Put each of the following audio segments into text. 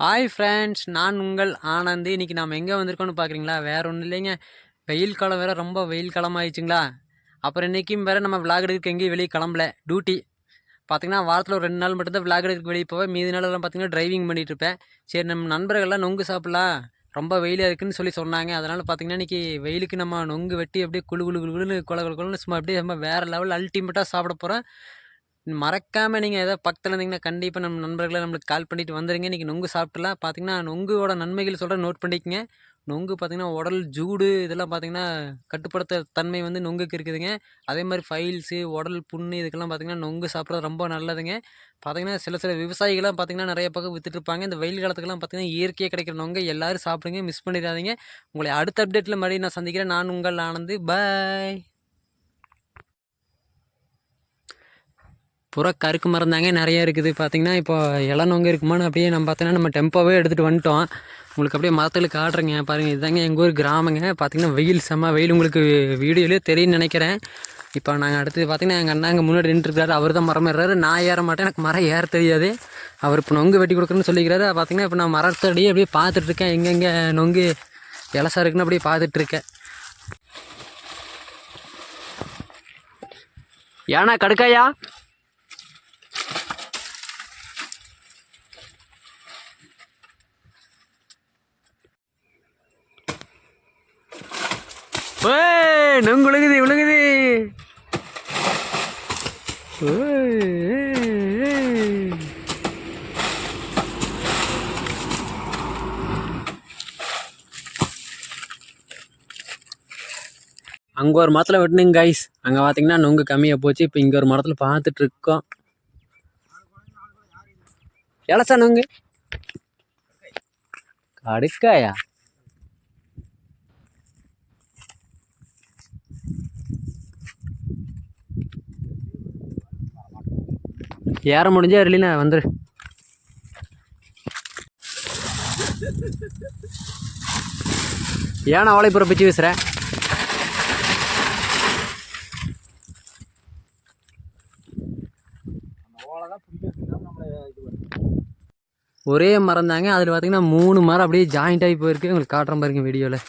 Hi friends நான் உங்கள் ஆனந்த். இன்றைக்கி நாம் எங்கே வந்திருக்கோன்னு பார்க்குறீங்களா வேற ஒன்றும் இல்லைங்க. வெயில் காலம் வேறு ரொம்ப வெயில் காலம் ஆயிடுச்சுங்களா அப்புறம் இன்றைக்கும் வேறு நம்ம விளாக் எடுக்க எங்கேயும் வெளியே கிளம்பல. டியூட்டி பார்த்திங்கன்னா வாரத்தில் ஒரு ரெண்டு நாள் மட்டும்தான் விளாக் எடுக்க வெளியே போவேன். மீதி நாளெல்லாம் பார்த்தீங்கன்னா டிரைவிங் பண்ணிட்டு இருப்பேன். சரி நம்ம நண்பர்கள்லாம் நொங்கு சாப்பிட்லாம். ரொம்ப வெயிலாக இருக்குன்னு சொல்லி சொன்னாங்க. அதனால் பார்த்தீங்கன்னா இன்றைக்கி வெயிலுக்கு நம்ம நொங்கு வெட்டி அப்படியே குளு குழு குழுன்னு குளுன்னு குள குழுன்னு சும்மா அப்படியே நம்ம வேறு லெவல் அல்டிமேட்டாக சாப்பிட போகிறோம் மறக்காமல் நீங்கள் ஏதாவது பக்கத்தில் இருந்தீங்கன்னா கண்டிப்பாக நம்ம நண்பர்களை நம்மளுக்கு கால் பண்ணிட்டு வந்துடுங்க இன்றைக்கி நொங்கு சாப்பிட்டுலாம் பார்த்தீங்கன்னா நொங்குவோட நன்மைகள் சொல்கிற நோட் பண்ணிக்கங்க. நொங்கு பார்த்தீங்கன்னா உடல் ஜூடு இதெல்லாம் பார்த்தீங்கன்னா கட்டுப்படுத்த தன்மை வந்து நொங்குக்கு இருக்குதுங்க. அதே மாதிரி ஃபைல்ஸு உடல் புண்ணு இதுக்கெல்லாம் பார்த்தீங்கன்னா நொங்கு சாப்பிட்றது ரொம்ப நல்லதுங்க. பார்த்தீங்கன்னா சில சில விவசாயிகள்லாம் பார்த்தீங்கன்னா நிறைய பக்கம் விற்றுட்ருப்பாங்க இருப்பாங்க. இந்த வெயில் காலத்துக்கெல்லாம் பார்த்தீங்கன்னா இயற்கையாக கிடைக்கிற நொங்கை எல்லோரும் சாப்பிடுங்க மிஸ் பண்ணிடாதீங்க. உங்களை அடுத்த அப்டேட்டில் மறுபடியும் நான் சந்திக்கிறேன். நான் உங்கள் ஆனந்து. பாய் புற கருக்கு மரம் தாங்க நிறைய இருக்குது. பார்த்தீங்கன்னா இப்போ இளநொங்க இருக்குமான்னு அப்படியே நம்ம பார்த்தீங்கன்னா நம்ம டெம்போவே எடுத்துகிட்டு வந்துட்டோம். உங்களுக்கு அப்படியே மரத்தில் காட்டுறேங்க. பாருங்கள் இதுதாங்க எங்கள் ஊர் கிராமங்க. பார்த்திங்கன்னா வெயில் செம்ம வெயில். உங்களுக்கு வீடியோலேயே தெரியும்னு நினைக்கிறேன். இப்போ நாங்கள் அடுத்து பார்த்தீங்கன்னா எங்கள் அண்ணா அங்கே முன்னாடி நின்றுருக்காரு அவர் தான் மரம் ஏறாரு நான் ஏற மாட்டேன். எனக்கு மரம் ஏற தெரியாது. அவர் இப்போ நொங்கு வெட்டி கொடுக்குறேன்னு சொல்லிக்கிறாரு. பார்த்தீங்கன்னா இப்போ நான் மரத்தடியே அப்படியே பார்த்துட்ருக்கேன் எங்கெங்கே நொங்கு இலசா இருக்குன்னு அப்படியே பார்த்துட்ருக்கேன் ஏன்னா கடுக்காயா? ஏய் நொங்கு விழுகுது விழுகுது. அங்கே ஒரு மரத்தில் வெட்டினுங்க கைஸ் அங்கே பார்த்தீங்கன்னா நொங்கு கம்மியாக போச்சு. இப்போ இங்கே ஒரு மரத்தில் பார்த்துட்டு இருக்கோம். எலசா நொங்கு? கடுக்காயா? ஏற முடிஞ்சா இல்லைன்னா வந்துரு. ஏன் அவளை பிச்சு வீசுற ஒரே மரம் தாங்க அதில் பார்த்தீங்கன்னா மூணு மரம் அப்படியே ஜாயிண்ட் ஆகி போயிருக்கு. உங்களுக்கு காட்டுறேன் பாருங்க வீடியோவில்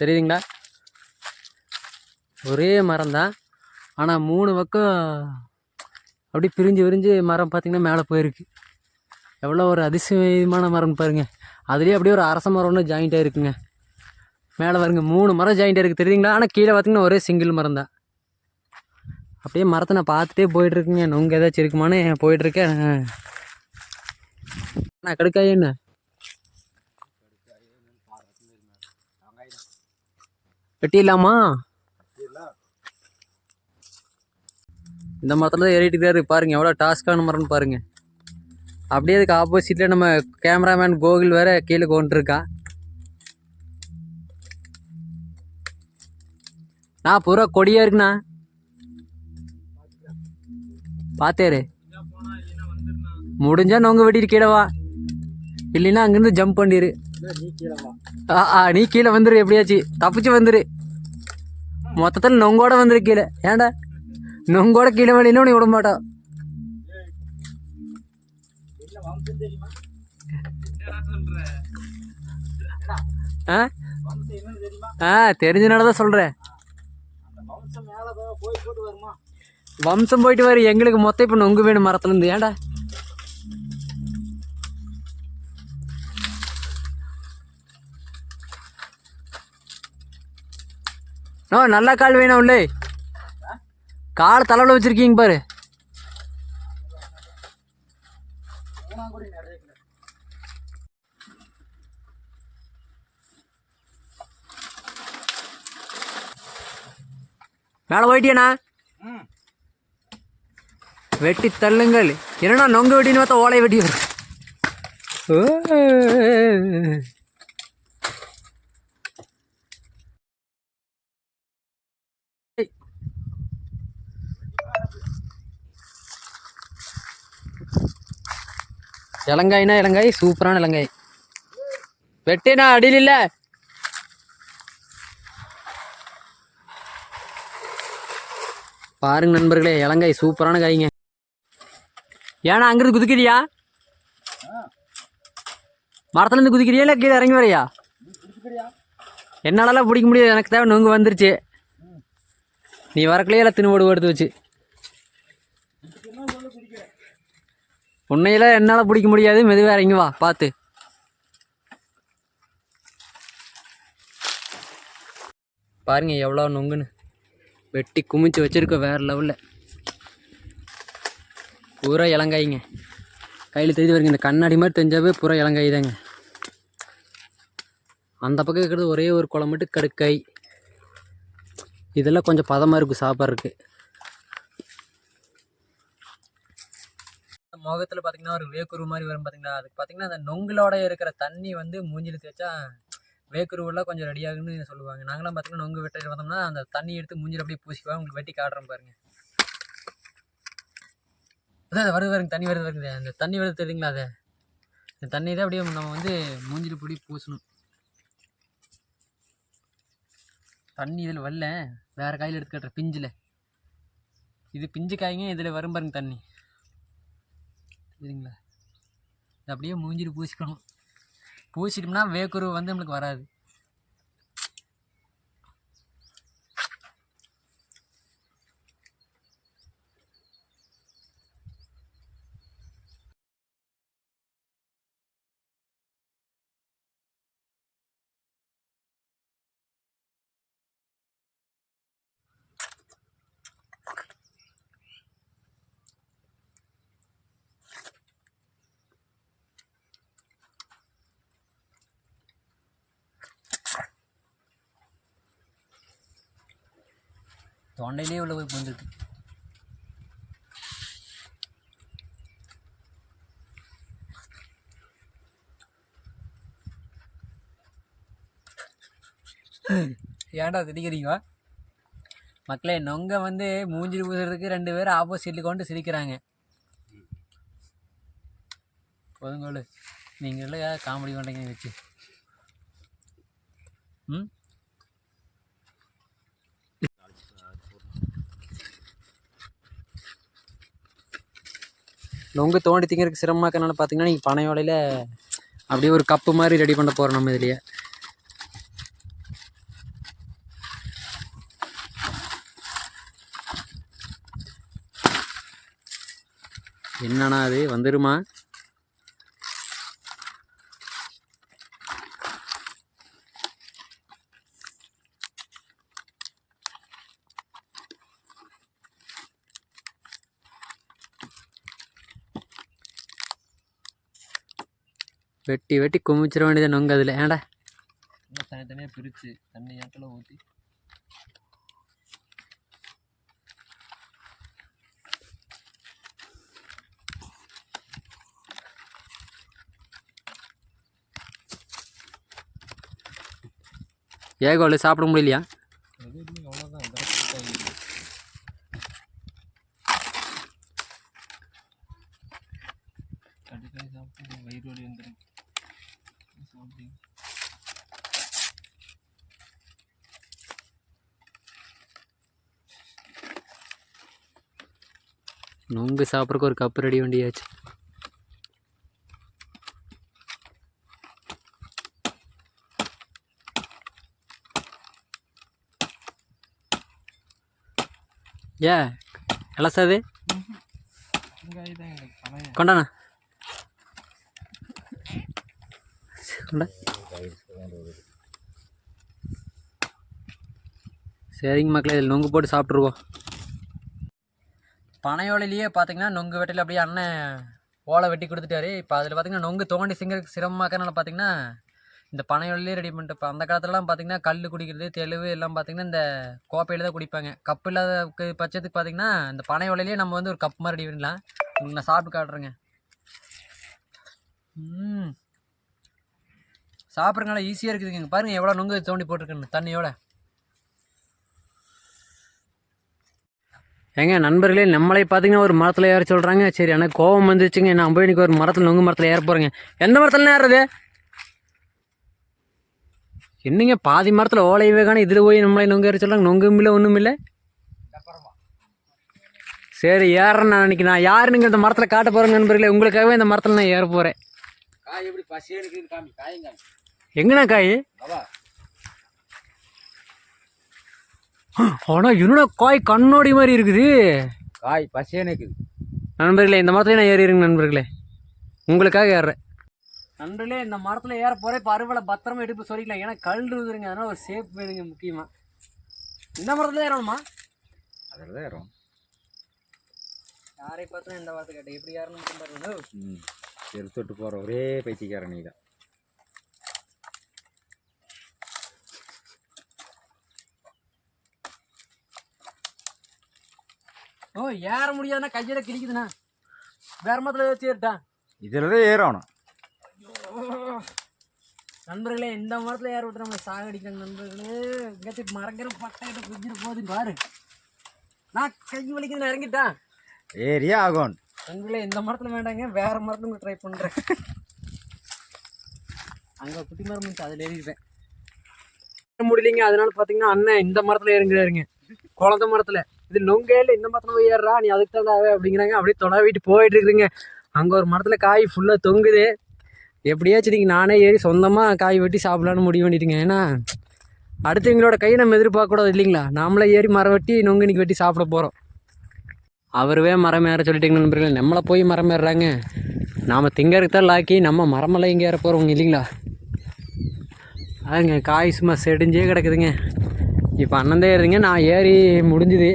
தெரியுதுங்களா? ஒரே மரம் தான் ஆனால் மூணு பக்கம் அப்படியே பிரிஞ்சு விரிஞ்சு மரம் பார்த்திங்கன்னா மேலே போயிருக்கு. எவ்வளோ ஒரு அதிசயமான மரம் பாருங்கள் அதுலேயே அப்படியே ஒரு அரச மரம் ஒன்று ஜாயிண்ட் இருக்குங்க. மேலே பாருங்க மூணு மரம் ஜாயிண்டாக இருக்குது தெரியுங்களா ஆனால் கீழே பார்த்திங்கன்னா ஒரே சிங்கிள் மரம் தான். அப்படியே மரத்தை நான் பார்த்துட்டே போயிட்டுருக்குங்க. நொங்கு ஏதாச்சும் இருக்குமான்னு போயிட்டுருக்கேன். நான் கடுக்காயே என்ன? வெட்டிடலாமா? இந்த மரத்தில் தான் ஏறிட்டு இருக்காரு. பாருங்கள் எவ்வளோ டாஸ்க்கான மரம்னு பாருங்கள் அப்படியே அதுக்கு ஆப்போசிட்டில் நம்ம கேமராமேன் கோகுல் வேறு கீழே கொண்டுருக்கான் நான் பூரா கொடியாக இருக்குண்ணா. பார்த்தேரு முடிஞ்சால் நொங்க வெட்டிட்டு கீழே வா. இல்லைன்னா அங்கேருந்து ஜம்ப் பண்ணிரு. ஆ ஆ நீ கீழே வந்துரு எப்படியாச்சு. தப்பிச்சு வந்துரு. மொத்தத்தில் நொங்கோட வந்துரு கீழே. ஏன்டா? நொங்கோட கீழே வழியிலும் நீ விட மாட்டான் ஆ? ஆ தெரிஞ்சனால தான் சொல்கிறேன் வம்சம் போயிட்டு வர எங்களுக்கு மொத்தம் இப்போ நொங்கு வேணும் மரத்துலேருந்து ஏன்டா? நோ நல்லா கால் வேணும் உள்ளே. கால் தலைவில் வச்சிருக்கீங்க பாரு. மேலே போயிட்டியாண்ணா வெட்டி தள்ளுங்கள். என்னண்ணா நொங்கு வெட்டின்னு பார்த்தா ஓலை வெட்டி இலங்காய்னா இலங்காய் சூப்பரான இலங்காய் வெட்டேனா அடியில் இல்லை. பாருங்க நண்பர்களே இலங்காய் சூப்பரான காய்ங்க. ஏன்னா அங்கிருந்து குதிக்கிறியா? மரத்துலேருந்து குதிக்கிறியா இல்லை கீழே இறங்கி வரையா? என்னாலலாம் பிடிக்க முடியாது எனக்கு தேவை நொங்கு வந்துருச்சு. நீ வரக்குள்ளே எல்லாம் தின்னு எடுத்து வச்சு. உன்னையெல்லாம் என்னால் பிடிக்க முடியாது. மெதுவாக இறங்கி வா பார்த்து பாருங்க எவ்வளோ நொங்குன்னு. வெட்டி குமிச்சு வச்சிருக்க வேறு லெவலில் பூரா இளங்காய்ங்க கையில் தெரிஞ்சு வருங்க இந்த கண்ணாடி மாதிரி தெரிஞ்சாவே பூரா இளங்காய் தாங்க அந்த பக்கம் இருக்கிறது ஒரே ஒரு குளம் மட்டும் கடுக்காய் இதெல்லாம் கொஞ்சம் பதமாக இருக்கும் சாப்பிட்றதுக்கு முகத்தில் பார்த்தீங்கன்னா ஒரு வேக்குரு மாதிரி வரும் பார்த்தீங்களா அதுக்கு பார்த்தீங்கன்னா அந்த நொங்குலோட இருக்கிற தண்ணி வந்து மூஞ்சில் தேய்ச்சா வேக்குருவெல்லாம் கொஞ்சம் ரெடியாகுன்னு சொல்லுவாங்க. நாங்களாம் பார்த்தீங்கன்னா நொங்கு வெட்டிட்டு வந்தோம்னா அந்த தண்ணி எடுத்து மூஞ்சில் அப்படியே பூசிக்குவாங்க உங்களுக்கு வெட்டி காட்டுறோம் பாருங்க. அதான் வருது வருங்க தண்ணி வருது வருங்க அந்த தண்ணி வருது தெரியுங்களா அதை? இந்த தண்ணி தான் அப்படியே நம்ம வந்து மூஞ்சில் பிடி பூசணும். தண்ணி இதில் வரல. வேறு காயில் எடுத்து கட்டுற பிஞ்சில். இது பிஞ்சு காய்ங்க இதில் வரும் பாருங்க தண்ணி. சரிங்களா அப்படியே மூஞ்சிட்டு பூசிக்கணும். பூசிட்டோம்னா வேக்குரு வந்து நம்மளுக்கு வராது. தொண்டையிலே உள்ள போய் வந்துருக்கு ஏன்டா திடிக்கிறீங்களா மக்களே நொங்க வந்து மூஞ்சில் பூசுறதுக்கு ரெண்டு பேரும் ஆப்போசிட்டில் கொண்டு சிரிக்கிறாங்க. போதுங்கொழு நீங்கள் இல்லை காமெடி பண்ணுறீங்க வச்சு. ம்? நொங்கு தோண்டி திங்கிறதுக்கு சிரமமாக இருக்கனால பார்த்தீங்கன்னா நீங்கள் பனையோலையில் அப்படியே ஒரு கப்பு மாதிரி ரெடி பண்ண போகிறோம் நம்ம இதுலேயே. என்னண்ணா அது? வந்துருமா? வெட்டி வெட்டி குமிச்சிட வேண்டியது நொங்கு அதில் ஏன்டா? தனித்தனியாக பிரித்து தண்ணி ஏற்றில் ஊற்றி ஏகோல சாப்பிட முடியலையா அது இல்லைங்க அவ்வளோதான் இதெல்லாம் பிடிக்காது கடுக்காய் சாப்பிட்டு வயிறு வலி வந்துடும் சாப்பிட்டீங்க நொங்கு சாப்பிட்றதுக்கு ஒரு கப்பு ரெடி வேண்டியாச்சு. ஏ எலசாது பழைய கொண்டாண்ணா கொண்டா சரிங்க மக்களே இதில் நொங்கு போட்டு சாப்பிட்ருவோம் பனையோலையிலேயே பார்த்தீங்கன்னா நொங்கு வெட்டில் அப்படியே அண்ணன் ஓலை வெட்டி கொடுத்துட்டாரு. இப்போ அதில் பார்த்தீங்கன்னா நொங்கு தோண்டி சிங்கருக்கு சிரமமாக்கறனால பார்த்தீங்கன்னா இந்த பனையோலையிலே ரெடி பண்ணிட்டு இப்போ அந்த காலத்துலலாம் பார்த்தீங்கன்னா கல் குடிக்கிறது தெளிவு எல்லாம் பார்த்தீங்கன்னா இந்த கோப்பையில் தான் குடிப்பாங்க. கப் இல்லாத பட்சத்துக்கு பார்த்தீங்கன்னா இந்த பனையோலையிலேயே நம்ம வந்து ஒரு கப் மாதிரி ரெடி பண்ணலாம் நான் சாப்பிட்டு காட்டுறேங்க. ம். சாப்பிட்றதுனால ஈஸியாக இருக்குதுங்க பாருங்கள் எவ்வளோ நொங்கு தோண்டி போட்டிருக்குன்னு தண்ணியோட. ஏங்க நண்பர்களே நம்மளே பார்த்தீங்கன்னா ஒரு மரத்தில் ஏற சொல்கிறாங்க சரி எனக்கு கோவம் வந்துச்சுங்க நான் போய் இன்னைக்கு ஒரு மரத்தில் நொங்கு மரத்தில் ஏற போகிறேங்க எந்த மரத்தில் ஏறுறது? என்னங்க பாதி மரத்தில் ஓலையவே காணும் இதில் போய் நம்மளே நொங்கு ஏற சொல்கிறாங்க நொங்கும் இல்லை ஒன்றும் இல்லை. சரி ஏறேன் நான் அன்றைக்கி நான் யாருன்னு இந்த மரத்தில் காட்ட போகிறேங்க நண்பர்களே? உங்களுக்காகவே இந்த மரத்தில் நான் ஏற போகிறேன் காய் எப்படி பசியே இருக்குன்னு காமி காயும் காமி. எங்கண்ணா காய்? ஆனால் என்னடா காய் கண்ணோடி மாதிரி இருக்குது? காய் பசியே இருக்குது நண்பர்களே இந்த மரத்துல நான் ஏறிடுங்க நண்பர்களே. உங்களுக்காக ஏறுறேன். நண்பர்களே இந்த மரத்தில் ஏற போகிறேன் இப்போ அறுவலை பத்திரமா எடுப்பு சொல்லிக்கலாம் ஏன்னா கல் இருக்குதுங்க அதனால் ஒரு சேஃப் வேணுங்க முக்கியமாக இந்த மரத்தில் ஏறணுமா? அதில் தான் ஏறும். யாரை பார்த்தா இந்த வார்த்தை கேட்டேன். எப்படி ஏறணும் பாருங்க. எடுத்துட்டு போகிற ஒரே பைத்தியக்காரன் நீ தான் ஓ ஏற முடியாதுன்னா கையில் கிழிக்குதுண்ணா வேற மரத்தில் வச்சு ஏறிட்டான். இதில் தான் ஏறணும் நண்பர்களே இந்த மரத்தில் ஏற விட்டு நம்மளை சாகடிக்கிறாங்க நண்பர்களே இங்கத்தி மரங்கிற பட்டையிட்ட குஞ்சிட்டு போகுது பாரு. நான் கை வலிக்குது நான் இறங்கிட்டேன். ஏரியே ஆகும் நண்பர்களே இந்த மரத்தில் வேண்டாங்க வேற மரத்துல ட்ரை பண்ணுறேன் அங்கே குட்டி மரம் இருந்துச்சு அதில் ஏறிடுவேன் முடியலைங்க அதனால பார்த்தீங்கன்னா அண்ணன் இந்த மரத்தில் ஏறுங்கிறாருங்க குழந்த மரத்தில். இது நொங்கையில் இந்த மரத்தில் போய் ஏறுறா நீ அதுக்கு தாண்டாவே அப்படிங்கிறாங்க. அப்படியே தொலைவிட்டு போயிட்டு இருக்குதுங்க அங்கே ஒரு மரத்தில் காய் ஃபுல்லாக தொங்குது. எப்படியாச்சும் நீங்கள் நானே ஏறி சொந்தமாக காய் வெட்டி சாப்பிடலான்னு முடிவு பண்ணிட்டுங்க. ஏன்னா அடுத்தவங்களோட கையை நம்ம எதிர்பார்க்கக்கூடாது இல்லைங்களா? நாமளே ஏறி மரம் வெட்டி நொங்கு இன்னைக்கு வெட்டி சாப்பிட போகிறோம் அவருவே மரம் ஏற சொல்லிட்டீங்க நண்பர்களே. நம்மளை போய் மரம் ஏறுறாங்க. நாம் திங்கறதுக்கு தான் லாக்கி நம்ம மரமெல்லாம் இங்கே ஏற போகிறவங்க இல்லைங்களா? அதுங்க காய் சும்மா செடிஞ்சே கிடக்குதுங்க. இப்போ அண்ணந்தே ஏறுதுங்க. நான் ஏறி முடிஞ்சுது.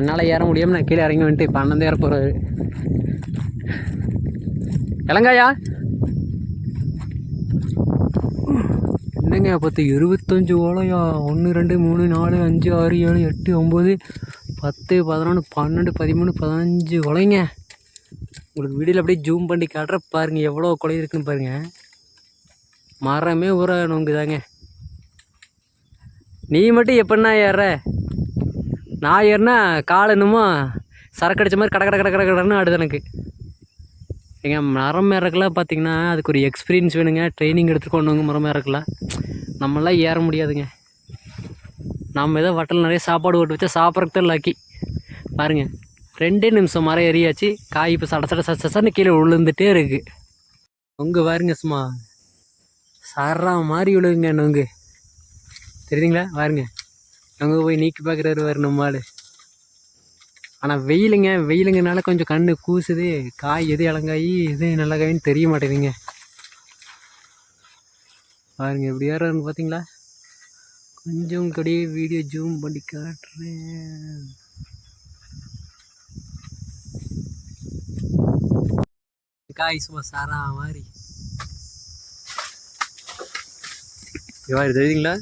என்னால் ஏற முடியாமல் நான் கீழே இறங்கி வந்துட்டு இப்போ அண்ணந்தே ஏற போகிறாரு இளங்காயா? என்னங்க பத்து இருபத்தஞ்சி ஓலையா? ஒன்று ரெண்டு மூணு நாலு அஞ்சு ஆறு ஏழு எட்டு ஒம்பது பத்து பதினொன்று பன்னெண்டு பதிமூணு பதினஞ்சு கொலைங்க. உங்களுக்கு வீடியோவில் அப்படியே ஜூம் பண்ணி காட்டுற பாருங்கள் எவ்வளோ கொலை இருக்குன்னு பாருங்கள் மரமே ஊற நொங்குதாங்க. நீ மட்டும் எப்படின்னா ஏறுற? நான் ஏறினா கால் என்னமோ சரக்கடிச்ச மாதிரி கட கட கட கட கடன்னு ஆடுது எனக்கு. ஏங்க மரம் ஏறக்கெல்லாம் பார்த்தீங்கன்னா அதுக்கு ஒரு எக்ஸ்பீரியன்ஸ் வேணுங்க. ட்ரைனிங் எடுத்துக்கொண்டுங்க மரம் ஏறக்கலாம். நம்மளாம் ஏற முடியாதுங்க. நம்ம ஏதோ வட்டல் நிறைய சாப்பாடு ஓட்டு வச்சா சாப்பிட்றதுக்கு தான் லக்கி பாருங்க ரெண்டே நிமிஷம் மரம் எரியாச்சு காய் இப்போ சட சட சட சடன்னு கீழே விழுந்துட்டே இருக்கு. நொங்கு பாருங்க சும்மா. சரா மாதிரி விழுகுங்க நொங்கு. தெரியுதுங்களா? பாருங்க. நொங்கு போய் நீக்கி பார்க்குறாரு வேறு நம்ம ஆனால் வெயிலுங்க வெயிலுங்கனால கொஞ்சம் கண்ணு கூசுது காய் எது இளங்காய் எது நல்ல காயின்னு தெரிய மாட்டேங்குதுங்க. பாருங்க எப்படி யாரும் பார்த்தீங்களா கொஞ்சம் அப்படியே வீடியோ ஜூம் பண்ணி காட்டுறேன். காய் சும்மா சாரா மாதிரி. தெரியுதுங்களா?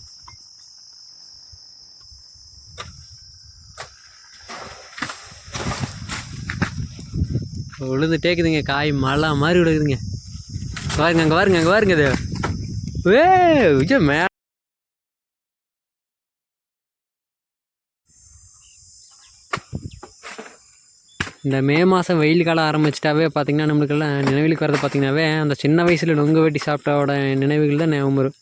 விழுந்து டேக்குதுங்க காய் மழை மாதிரி விழுகுதுங்க பாருங்க அங்கே பாருங்க அங்கே பாருங்க அது ஏ விஜய் மே இந்த மே மாதம் வெயில் காலம் ஆரம்பிச்சிட்டாவே பார்த்தீங்கன்னா நம்மளுக்கெல்லாம் நினைவுகளுக்கு வரது பார்த்திங்கனாவே அந்த சின்ன வயசில் நொங்கு வெட்டி சாப்பிட்டோட நினைவுகள் தான் ஞாபகம் வரும்.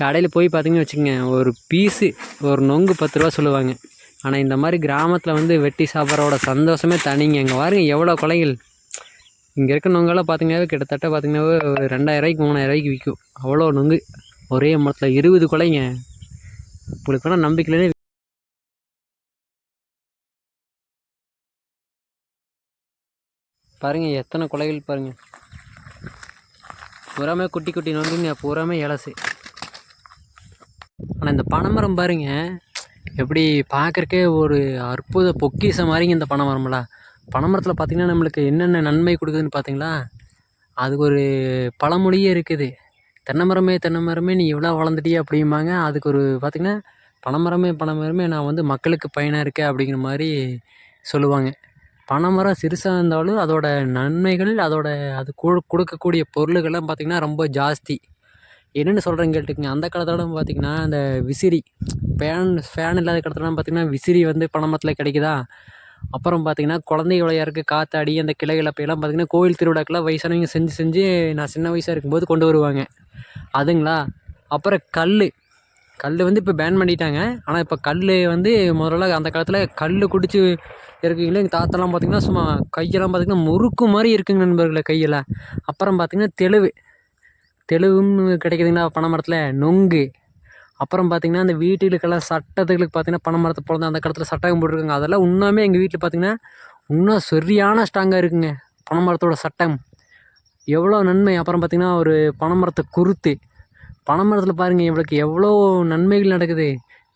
கடையில் போய் பார்த்தீங்கன்னு வச்சுக்கோங்க ஒரு பீஸு ஒரு நொங்கு பத்து ரூபா சொல்லுவாங்க. ஆனால் இந்த மாதிரி கிராமத்தில் வந்து வெட்டி சாப்பிட்றோட சந்தோஷமே தனிங்க. இங்கே பாருங்க எவ்வளோ கொலைகள். இங்கே இருக்க நொங்கெல்லாம் பார்த்திங்கனாவே கிட்டத்தட்ட பார்த்தீங்கன்னாவே ஒரு ரெண்டாயிரம் மூணாயிரம் ரூபாய்க்கு விற்கும் அவ்வளோ நொங்கு. ஒரே மரத்தில் இருபது கொலைங்க. உங்களுக்கு வேணால் நம்பிக்கையிலே பாருங்கள் எத்தனை கொலைகள் பாருங்கள் பூராமே குட்டி குட்டி நோண்டுங்க பூராமே இலசு ஆனால் இந்த பனைமரம் பாருங்க எப்படி பார்க்குறக்கே ஒரு அற்புத பொக்கிஷம் மாதிரிங்க இந்த பனைமரம்லாம் பனைமரத்தில் பார்த்திங்கன்னா நம்மளுக்கு என்னென்ன நன்மை கொடுக்குதுன்னு பார்த்தீங்களா அதுக்கு ஒரு பழமொழியே இருக்குது. தென்னை மரமே தென்னை மரமே நீ இவ்வளோ வளர்ந்துட்டியே அப்படிம்பாங்க. அதுக்கு ஒரு பார்த்திங்கன்னா பனைமரமே பனைமரமே நான் வந்து மக்களுக்கு பயனாக இருக்கேன் அப்படிங்கிற மாதிரி சொல்லுவாங்க. பனைமரம் சிறுசாக இருந்தாலும் அதோட நன்மைகள் அதோட அது கு- கொடுக்கக்கூடிய பொருளுகள்லாம் பார்த்திங்கன்னா ரொம்ப ஜாஸ்தி. என்னென்னு சொல்கிறேன்னு கேட்டுக்குங்க. அந்த காலத்தோட பார்த்திங்கன்னா அந்த விசிறி ஃபேன் ஃபேன் இல்லாத காலத்துலலாம் பார்த்திங்கன்னா விசிறி வந்து பனைமரத்தில் கிடைக்குதா? அப்புறம் பார்த்திங்கன்னா குழந்தை விளையாடுறதுக்கு காத்தாடி அந்த கிளைகள் அப்பையெல்லாம் பார்த்திங்கன்னா கோயில் திருவிழாக்கெல்லாம் வயசானவங்க செஞ்சு செஞ்சு நான் சின்ன வயசாக இருக்கும்போது கொண்டு வருவாங்க. அதுங்களா? அப்புறம் கல் கல் வந்து இப்போ பேன் பண்ணிட்டாங்க. ஆனால் இப்போ கல் வந்து முதல்ல அந்த காலத்தில் கல் குடிச்சு இருக்குங்களே? எங்கள் தாத்தாலாம் பார்த்திங்கன்னா சும்மா கையெல்லாம் பார்த்திங்கன்னா முறுக்கு மாதிரி இருக்குங்க நண்பர்களே கையெல்லாம் அப்புறம் பார்த்திங்கன்னா தெளுவு தெளிவுன்னு கிடைக்குதுங்களா பனை மரத்தில் நொங்கு. அப்புறம் பார்த்திங்கன்னா அந்த வீட்டுகளுக்கெல்லாம் சட்டத்துகளுக்கு பார்த்திங்கன்னா பனை மரத்தை பிறந்த அந்த காலத்தில் சட்டகம் போட்டிருக்காங்க. அதெல்லாம் இன்னுமே எங்கள் வீட்டில் பார்த்திங்கன்னா இன்னும் சரியான ஸ்ட்ராங்காக இருக்குங்க. பனை மரத்தோட சட்டம். எவ்வளோ நன்மை. அப்புறம் பார்த்திங்கன்னா ஒரு பனை மரத்தை குருத்து. பனை மரத்தில் பாருங்கள் இவளுக்கு எவ்வளோ நன்மைகள் நடக்குது.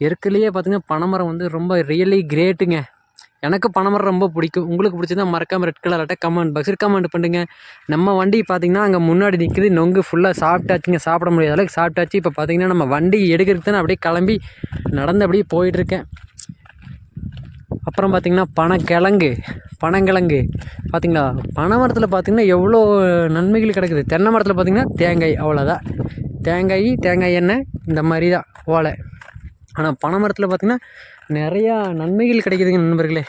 இயற்கையிலேயே பார்த்திங்கன்னா பனை மரம் வந்து ரொம்ப ரியலி கிரேட்டுங்க எனக்கு பனை மரம் ரொம்ப பிடிக்கும். உங்களுக்கு பிடிச்சதா மறக்காமல் ரெட் கலர் அட்டை கமெண்ட் பாக்ஸில் கமெண்ட் பண்ணுங்க. நம்ம வண்டி பார்த்திங்கன்னா அங்கே முன்னாடி நிற்குது நொங்கு ஃபுல்லாக சாப்பிட்டாச்சுங்க. சாப்பிட முடியாத அளவுக்கு சாப்பிட்டாச்சு. இப்போ பார்த்திங்கன்னா நம்ம வண்டி எடுக்கிறதுக்கு தானே அப்படியே கிளம்பி நடந்து அப்படியே போயிட்டுருக்கேன். அப்புறம் பார்த்திங்கன்னா பனங்கிழங்கு பனங்கிழங்கு. பார்த்திங்களா பனை மரத்தில் பார்த்திங்கன்னா எவ்வளோ நன்மைகள் கிடக்குது. தென்னை மரத்தில் பார்த்திங்கன்னா தேங்காய் அவ்வளோதான் தேங்காய் தேங்காய் எண்ணெய் இந்த மாதிரி தான் ஓலை. ஆனால் பனை மரத்தில் பார்த்திங்கன்னா நிறையா நன்மைகள் கிடைக்குதுங்க நண்பர்களே.